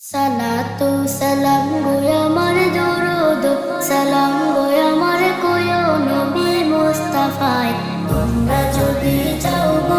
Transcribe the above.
সালাতু সালাম গো আমার দরুদ সালাম গো আমার তোমরা যদি চাও গো